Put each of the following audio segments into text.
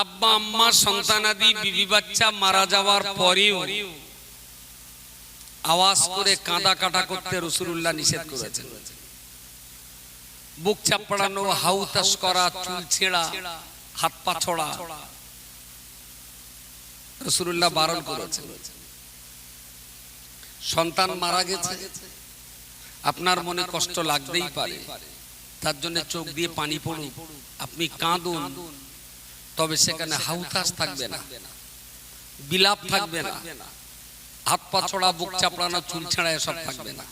আব্বা, আম্মা সন্তানাদি বিবি বাচ্চা মারা যাওয়ার পরেও আওয়াজ করে কাঁদা কাটা করতে রসুল্লাহ নিষেধ করেছেন। বুক চাপড়ানো, হাউতাস করা, চুল ছেঁড়া, হাত পা ছড়া রসুল্লাহ বারণ করেছেন। সন্তান মারা গেছে। আপনার মনে কষ্ট লাগতেই পারে। তার জন্য চোখ দিয়ে পানি পড়ুক। আপনি কাঁদুন। তবে সেখানে হাউতাস থাকবে না। বিলাপ থাকবে না। হাত পা ছড়া বুক চাপড়ানো চুল ছেঁড়া এসব থাকবে না।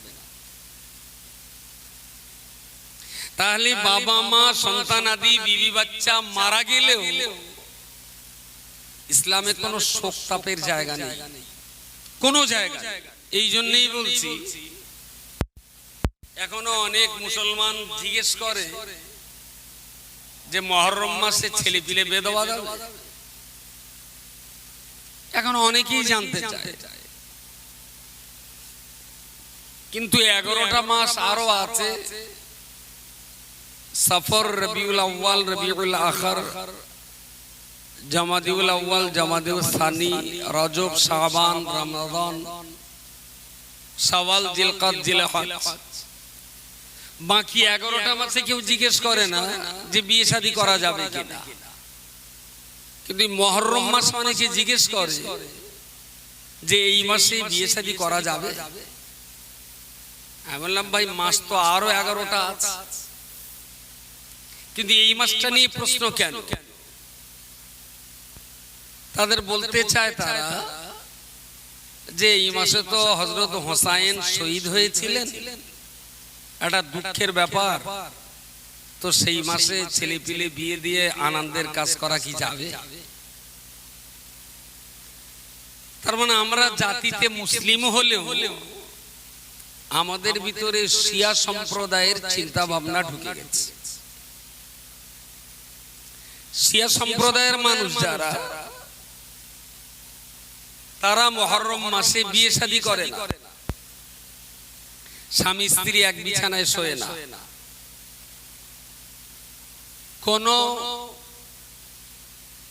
তাহলে বাবা মা সন্তান আদি বিবি বাচ্চা মারা গেলেও ইসলামে কোনো শোক তাপের জায়গা নেই। কোনো জায়গা এই জন্যই বলছি এখনও অনেক মুসলমান জিজ্ঞেস করে যে মহরম মাসে ছেলে পিলে বেদবা যাবে এখন অনেকেই জানতে চায়। কিন্তু এগারোটা মাস আরও আছে। সফর রবিউল আউ্বাল রবিউল আখর। জামাদিউল আউ্বাল জামাদিউল সানি রজব শাবান রমাদান সওয়াল জিলকাত জিলহজ বাকি এগারোটা মাসে কেউ জিজ্ঞেস করে না যে বিয়ে শাদী করা যাবে কিনা। কিন্তু মহরম মাস অনেকে জিজ্ঞেস করে যে এই মাসে বিয়ে শাদী করা যাবে? আমি বললাম, ভাই, মাস তো আরও এগারোটা আছে। কিন্তু এই মাসটা নিয়ে প্রশ্ন কেন? তাদের বলতে চায় তারা যে এই মাসে তো হজরত হোসাইন শহীদ হয়েছিলেন। একটা দুঃখের ব্যাপার। তো সেই মাসে ছেলে পিলে বিয়ে দিয়ে আনন্দের কাজ করা কি যাবে? তার মানে আমরা জাতিতে মুসলিম হলে হলেও আমাদের ভিতরে শিয়া সম্প্রদায়ের চিন্তা ভাবনা ঢুকে গেছে। শিয়া সম্প্রদায়ের মানুষ যারা, তারা মহরম মাসে বিয়ে শাদী করে না। স্বামী স্ত্রী এক বিছানায় শোয়ে না। কোন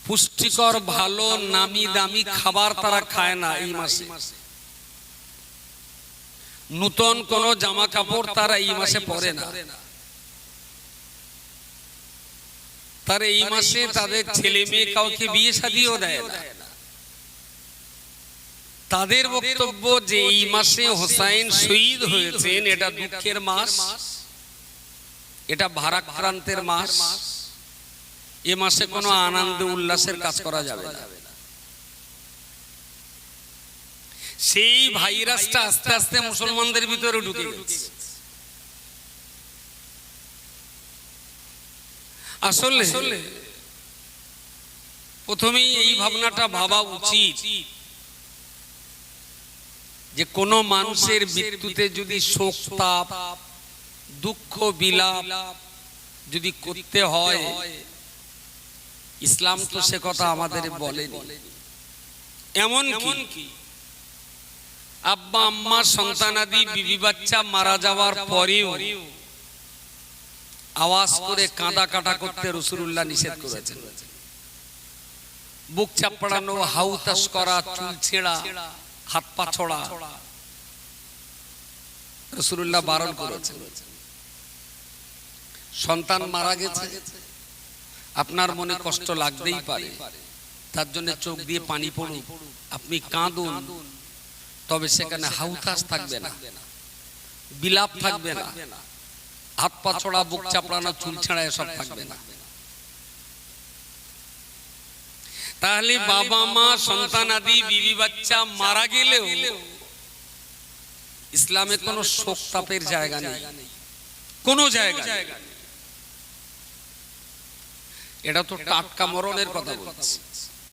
পুষ্টিকর, ভালো, নামি দামি খাবার তারা খায় না এই মাসে। নূতন কোন জামা কাপড় তারা এই মাসে পরে না। তারা এই মাসে তাদের ছেলে মেয়ে কাউকে বিয়ে শাদিও দেয় না। তাদের বক্তব্য যে এই মাসে হোসাইন শহীদ হয়েছেন, এটা দুঃখের মাস, এটা ভারাক্রান্তের মাস। এ মাসে কোনো আনন্দ উল্লাসের কাজ করা যাবে না। সেই ভাইরাসটা আস্তে আস্তে মুসলমানদের ভিতরে ঢুকে গেছে। আসলে প্রথমেই এই ভাবনাটা ভাবা উচিত। যে কোন মানুষের মৃত্যুতে যদি শোক তাপ দুঃখ বিলাপ যদি করতে হয় ইসলাম তো সে কথা আমাদের বলেনি। এমন কি আব্বা আম্মা সন্তানাদি বিবি বাচ্চা মারা যাওয়ার পরেও আওয়াজ করে কাঁদা কাটা করতে রসুল্লাহ নিষেধ করেছেন। বুক চাপড়ানো হাউতাস করা চুল ছেঁড়া হাত পা ছড়া। রসুল্লাহ বারণ করেছেন। সন্তান মারা গেছে। আপনার মনে কষ্ট লাগতেই পারে। তার জন্য চোখ দিয়ে পানি পড়ুক। আপনি কাঁদুন। তবে সেখানে হাউতাস থাকবে না। বিলাপ থাকবে না। হাত পা ছড়া, বুক চাপড়ানো, চুল ছেঁড়া এসব থাকবে না। তাহলে বাবা মা সন্তান আদি বিবি বাচ্চা মারা গেলেও ইসলামে কোনো শোক তাপের জায়গা নেই। কোন জায়গা এটা তো টাটকা মরণের কথা বলছি।